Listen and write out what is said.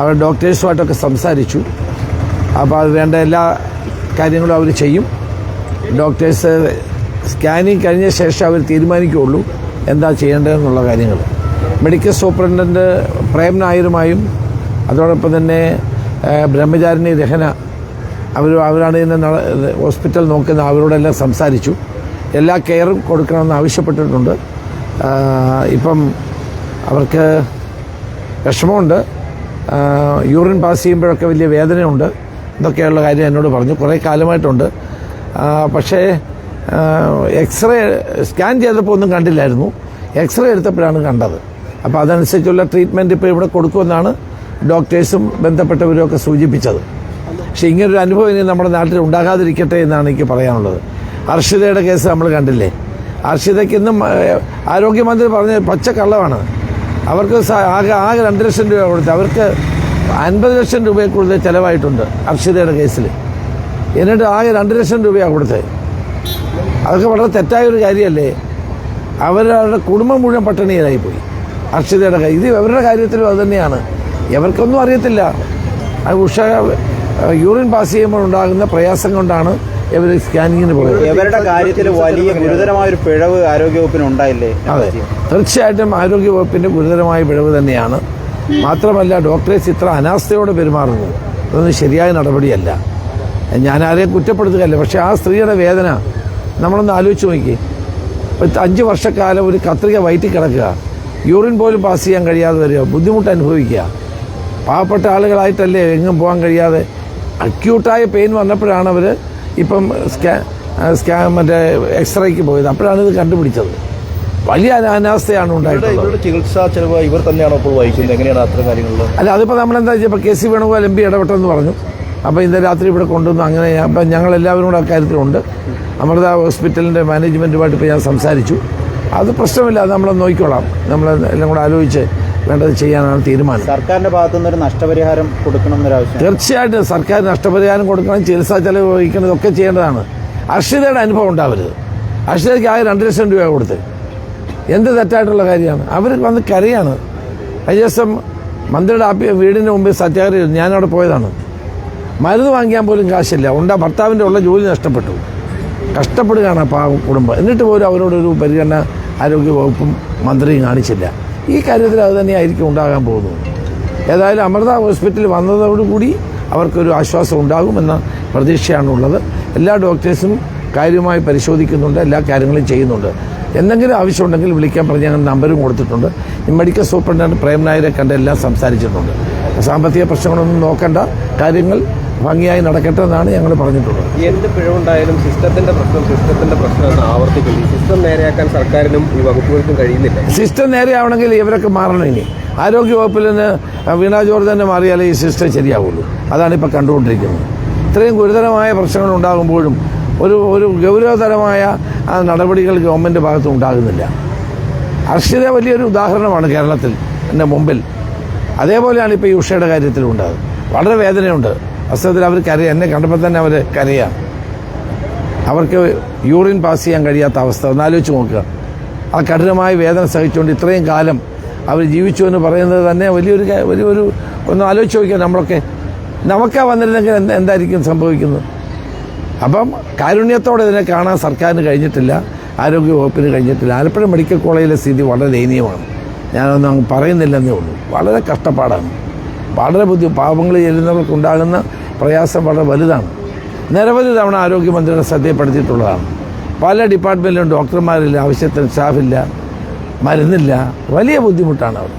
അവർ ഡോക്ടേഴ്സുമായിട്ടൊക്കെ സംസാരിച്ചു. അപ്പോൾ അത് വേണ്ട എല്ലാ കാര്യങ്ങളും അവർ ചെയ്യും. ഡോക്ടേഴ്സ് സ്കാനിങ് കഴിഞ്ഞ ശേഷം അവർ തീരുമാനിക്കുകയുള്ളൂ എന്താ ചെയ്യേണ്ടതെന്നുള്ള കാര്യങ്ങൾ മെഡിക്കൽ സൂപ്രണ്ടന്റ് പ്രേം നായരുമായും അതോടൊപ്പം തന്നെ ബ്രഹ്മചാരിണി രഹന അവർ അവരാണ് ഇതിനെ ഹോസ്പിറ്റൽ നോക്കുന്ന അവരോടെല്ലാം സംസാരിച്ചു. എല്ലാ കെയറും കൊടുക്കണമെന്ന് ആവശ്യപ്പെട്ടിട്ടുണ്ട്. ഇപ്പം അവർക്ക് വിഷമമുണ്ട്. യൂറിൻ പാസ് ചെയ്യുമ്പോഴൊക്കെ വലിയ വേദനയുണ്ട്. ഇതൊക്കെയുള്ള കാര്യം എന്നോട് പറഞ്ഞു. കുറേ കാലമായിട്ടുണ്ട്. പക്ഷേ എക്സ്റേ സ്കാൻ ചെയ്തപ്പോൾ ഒന്നും കണ്ടില്ലായിരുന്നു. എക്സ്റേ എടുത്തപ്പോഴാണ് കണ്ടത്. അപ്പോൾ അതനുസരിച്ചുള്ള ട്രീറ്റ്മെന്റ് ഇപ്പോൾ ഇവിടെ കൊടുക്കുമെന്നാണ് ഡോക്ടേഴ്സും ബന്ധപ്പെട്ടവരും ഒക്കെ സൂചിപ്പിച്ചത്. പക്ഷേ ഇങ്ങനൊരു അനുഭവം ഇനി നമ്മുടെ നാട്ടിൽ ഉണ്ടാകാതിരിക്കട്ടെ എന്നാണ് എനിക്ക് പറയാനുള്ളത്. അർഷിതയുടെ കേസ് നമ്മൾ കണ്ടില്ലേ? അർഷിതയ്ക്ക് ഇന്നും ആരോഗ്യമന്ത്രി പറഞ്ഞ പച്ച കള്ളമാണ് അവർക്ക് ആകെ ആകെ രണ്ട് ലക്ഷം രൂപ കൊടുത്ത് അവർക്ക് അൻപത് ലക്ഷം രൂപയെ കൂടുതൽ ചിലവായിട്ടുണ്ട് അർഷിതയുടെ കേസിൽ. എന്നിട്ട് ആകെ രണ്ട് ലക്ഷം രൂപയാണ് കൊടുത്തത്. അതൊക്കെ വളരെ തെറ്റായ ഒരു കാര്യമല്ലേ? അവരവരുടെ കുടുംബം മുഴുവൻ പട്ടിണിയിലായി പോയി കാര്യം. ഇത് ഇവരുടെ കാര്യത്തിലും അത് തന്നെയാണ്. ഇവർക്കൊന്നും അറിയത്തില്ല. ഉഷ യൂറിൻ പാസ് ചെയ്യുമ്പോൾ ഉണ്ടാകുന്ന പ്രയാസം കൊണ്ടാണ് ഇവർ സ്കാനിങ്ങിന് പോയത് ഇവരുടെ കാര്യത്തിൽ വലിയ ഗുരുതരമായ ഒരു പിഴവ് ആരോഗ്യവകുപ്പിന് ഉണ്ടായില്ലേ അതെ തീർച്ചയായിട്ടും ആരോഗ്യവകുപ്പിന്റെ ഗുരുതരമായ പിഴവ് തന്നെയാണ്. മാത്രമല്ല ഡോക്ടേഴ്സ് ഇത്ര അനാസ്ഥയോടെ പെരുമാറുന്നു. അതൊന്നും ശരിയായ നടപടിയല്ല. ഞാൻ ആരെയും കുറ്റപ്പെടുത്തുകയല്ല പക്ഷേ ആ സ്ത്രീയുടെ വേദന നമ്മളൊന്ന് ആലോചിച്ച് നോക്കി അഞ്ച് വർഷക്കാലം ഒരു കത്രിക വയറ്റിൽ കിടക്കുക. യൂറിൻ പോലും പാസ് ചെയ്യാൻ കഴിയാതെ വരിക. ബുദ്ധിമുട്ട് അനുഭവിക്കുക. പാവപ്പെട്ട ആളുകളായിട്ടല്ലേ എങ്ങും പോകാൻ കഴിയാതെ. അക്യൂട്ടായ പെയിൻ വന്നപ്പോഴാണ് അവർ ഇപ്പം സ്കാ സ്കാ മറ്റേ എക്സ്റേക്ക് പോയത്. അപ്പോഴാണ് ഇത് കണ്ടുപിടിച്ചത്. വലിയ അന- അനാസ്ഥയാണ് ഉണ്ടായിട്ടുള്ളത്. ചികിത്സാ ചെലവ് ഇവർ തന്നെയാണോ ഇപ്പോൾ വഹിക്കുന്നത്? എങ്ങനെയാണ് അത്ര കാര്യങ്ങളിൽ അല്ല അതിപ്പോൾ നമ്മളെന്താ ഇപ്പോൾ K C Venugopal M P ഇടപെട്ടെന്ന് പറഞ്ഞു. അപ്പോൾ ഇന്ന് രാത്രി ഇവിടെ കൊണ്ടുവന്നു. അങ്ങനെ അപ്പം ഞങ്ങൾ എല്ലാവരും കൂടെ അക്കാര്യത്തിലുണ്ട് അമൃത ഹോസ്പിറ്റലിന്റെ മാനേജ്മെന്റുമായിട്ട് ഇപ്പോൾ ഞാൻ സംസാരിച്ചു. അത് പ്രശ്നമില്ല. അത് നമ്മൾ നോക്കിക്കോളാം. നമ്മൾ എല്ലാം കൂടെ ആലോചിച്ച് വേണ്ടത് ചെയ്യാനാണ് തീരുമാനം. സർക്കാരിന്റെ ഭാഗത്തുനിന്ന് ഒരു നഷ്ടപരിഹാരം കൊടുക്കണം എന്നൊരാവശ്യം തീർച്ചയായിട്ടും സർക്കാർ നഷ്ടപരിഹാരം കൊടുക്കണം ചികിത്സാ ചെലവ് വഹിക്കണം ഇതൊക്കെ ചെയ്യേണ്ടതാണ്. അക്ഷിതയുടെ അനുഭവം ഉണ്ടാവരുത്. അക്ഷിതയ്ക്ക് ആകെ രണ്ട് ലക്ഷം രൂപ കൊടുത്ത്. എന്ത് തെറ്റായിട്ടുള്ള കാര്യമാണ്? അവർ വന്ന് കരയാണ്. കഴിഞ്ഞ ദിവസം മന്ത്രിയുടെ ആപ്പി വീടിന് മുമ്പിൽ സത്യാഗ്രഹം ഞാനവിടെ പോയതാണ്. മരുന്ന് വാങ്ങിക്കാൻ പോലും കാശില്ല. ഉണ്ടാ ഭർത്താവിന്റെ ഉള്ള ജോലി നഷ്ടപ്പെട്ടു. കഷ്ടപ്പെടുകയാണ് ആ കുടുംബം. എന്നിട്ട് പോലും അവരോടൊരു പരിഗണന ആരോഗ്യ വകുപ്പും മന്ത്രിയും കാണിച്ചില്ല. ഈ കാര്യത്തിൽ അത് തന്നെയായിരിക്കും ഉണ്ടാകാൻ പോകുന്നത്. ഏതായാലും അമൃത ഹോസ്പിറ്റലിൽ വന്നതോടുകൂടി അവർക്കൊരു ആശ്വാസം ഉണ്ടാകുമെന്ന പ്രതീക്ഷയാണുള്ളത്. എല്ലാ ഡോക്ടേഴ്സും കാര്യമായി പരിശോധിക്കുന്നുണ്ട് എല്ലാ കാര്യങ്ങളും ചെയ്യുന്നുണ്ട്. എന്തെങ്കിലും ആവശ്യമുണ്ടെങ്കിൽ വിളിക്കാൻ പറഞ്ഞ് ഞങ്ങൾ നമ്പരും കൊടുത്തിട്ടുണ്ട്. ഈ മെഡിക്കൽ സൂപ്രണ്ടന്റ് പ്രേം നായരെ കണ്ട് എല്ലാം സംസാരിച്ചിട്ടുണ്ട്. സാമ്പത്തിക പ്രശ്നങ്ങളൊന്നും നോക്കേണ്ട. കാര്യങ്ങൾ ഭംഗിയായി നടക്കട്ടെ എന്നാണ് ഞങ്ങൾ പറഞ്ഞിട്ടുള്ളത്. എന്ത് പിഴവുണ്ടായാലും സിസ്റ്റത്തിന്റെ പ്രശ്നം സിസ്റ്റത്തിന്റെ പ്രശ്നം ആവർത്തിക്കില്ല സിസ്റ്റം നേരെയാക്കാൻ സർക്കാരിനും ഈ വകുപ്പുകൾക്കും കഴിയുന്നില്ല. സിസ്റ്റം നേരെയാവണമെങ്കിൽ ഇവരൊക്കെ മാറണം ഇനി. ആരോഗ്യ വകുപ്പിൽ നിന്ന് വീണ ജോർജ് തന്നെ മാറിയാലേ ഈ സിസ്റ്റം ശരിയാവുള്ളൂ. അതാണ് ഇപ്പോൾ കണ്ടുകൊണ്ടിരിക്കുന്നത്. ഇത്രയും ഗുരുതരമായ പ്രശ്നങ്ങൾ ഉണ്ടാകുമ്പോഴും ഒരു ഒരു ഗൗരവതരമായ നടപടികൾ ഗവൺമെന്റ് ഭാഗത്തും ഉണ്ടാകുന്നില്ല. അർഷിത വലിയൊരു ഉദാഹരണമാണ് കേരളത്തിൽ എന്റെ മുമ്പിൽ. അതേപോലെയാണ് ഇപ്പോൾ ഈ ഉഷയുടെ കാര്യത്തിലും ഉണ്ടാകുന്നത്. വളരെ വേദനയുണ്ട്. വാസ്തവത്തിൽ അവർ കരയാം എന്നെ കണ്ടപ്പോൾ തന്നെ അവർ കരയാം. അവർക്ക് യൂറിൻ പാസ് ചെയ്യാൻ കഴിയാത്ത അവസ്ഥ. ഒന്നാലോചിച്ച് നോക്കുക. ആ കഠിനമായ വേദന സഹിച്ചുകൊണ്ട് ഇത്രയും കാലം അവർ ജീവിച്ചു എന്ന് പറയുന്നത് തന്നെ വലിയൊരു വലിയൊരു ഒന്ന് ആലോചിച്ച് നോക്കിയാൽ നമ്മളൊക്കെ നമുക്കാ വന്നിരുന്നെങ്കിൽ എന്ത് എന്തായിരിക്കും സംഭവിക്കുന്നത്? അപ്പം കാരുണ്യത്തോടെ ഇതിനെ കാണാൻ സർക്കാരിന് കഴിഞ്ഞിട്ടില്ല ആരോഗ്യ വകുപ്പിന് കഴിഞ്ഞിട്ടില്ല. ആലപ്പുഴ മെഡിക്കൽ കോളേജിലെ സ്ഥിതി വളരെ ദയനീയമാണ്. ഞാനൊന്നും അങ്ങ് പറയുന്നില്ലെന്നേ ഉള്ളൂ. വളരെ കഷ്ടപ്പാടാണ്. വളരെ ബുദ്ധി പാപങ്ങൾ ചെയ്യുന്നവർക്കുണ്ടാകുന്ന പ്രയാസം വളരെ വലുതാണ്. നിരവധി തവണ ആരോഗ്യമന്ത്രിയുടെ ശ്രദ്ധയപ്പെടുത്തിയിട്ടുള്ളതാണ് പല ഡിപ്പാർട്ട്മെന്റിലും ഡോക്ടർമാരില്ല ആവശ്യത്തിന് സ്റ്റാഫില്ല മരുന്നില്ല. വലിയ ബുദ്ധിമുട്ടാണ് അവർ.